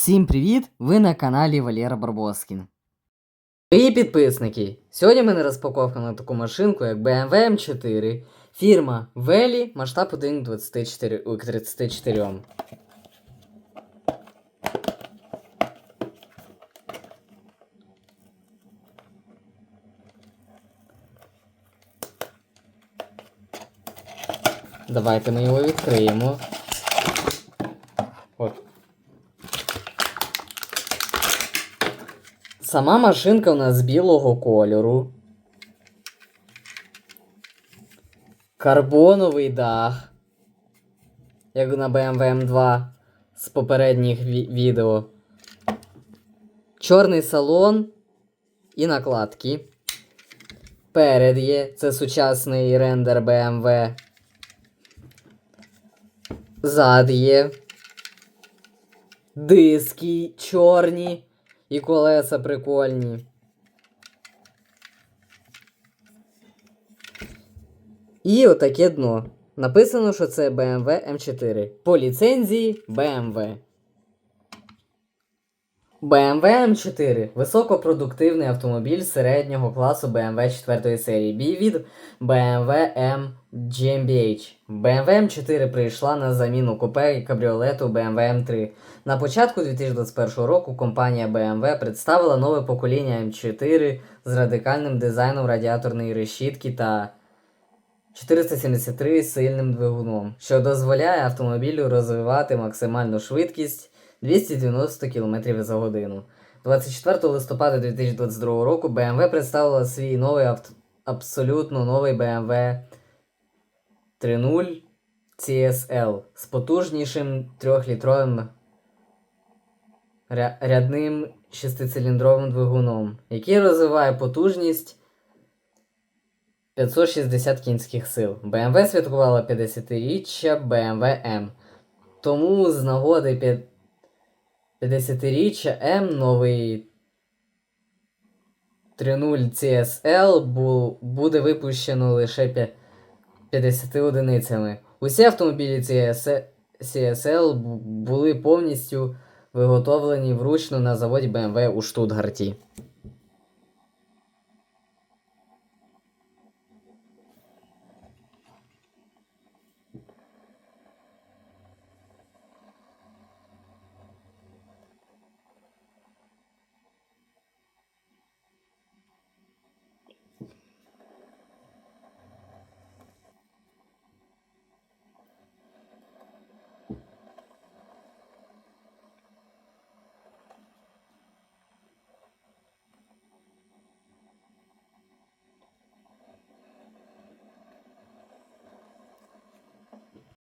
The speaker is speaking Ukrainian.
Всім привіт! Ви на каналі Валера Барбоскін. Привіт, підписники! Сьогодні в мене розпаковка на таку машинку, як BMW M4, фірма Велі, масштаб 1 к 24, ой, к 34. Давайте ми його відкриємо. От. Сама машинка у нас білого кольору. Карбоновий дах. Як на BMW M2 з попередніх ві- відео. Чорний салон і накладки. Перед є. Це сучасний рендер BMW. Зад є. Диски чорні. І колеса прикольні. І отаке дно. Написано, що це BMW M4. По ліцензії BMW. BMW M4 високопродуктивний автомобіль середнього класу BMW 4 серії B від BMW M GmbH. BMW M4 прийшла на заміну купе і кабріолету BMW M3. На початку 2021 року компанія BMW представила нове покоління M4 з радикальним дизайном радіаторної решітки та 473 сильним двигуном, що дозволяє автомобілю розвивати максимальну швидкість 290 км за годину. 24 листопада 2022 року BMW представила свій новий авт... абсолютно новий BMW 3.0 CSL з потужнішим 3-літровим ря- рядним шестициліндровим двигуном, який розвиває потужність 560 кінських сил. BMW святкувала 50-річчя BMW M. Тому з нагоди 50-річчя М новий 3.0 CSL бу- буде випущено лише 50 одиницями. Усі автомобілі CS CSL були повністю виготовлені вручну на заводі BMW у Штутгарті.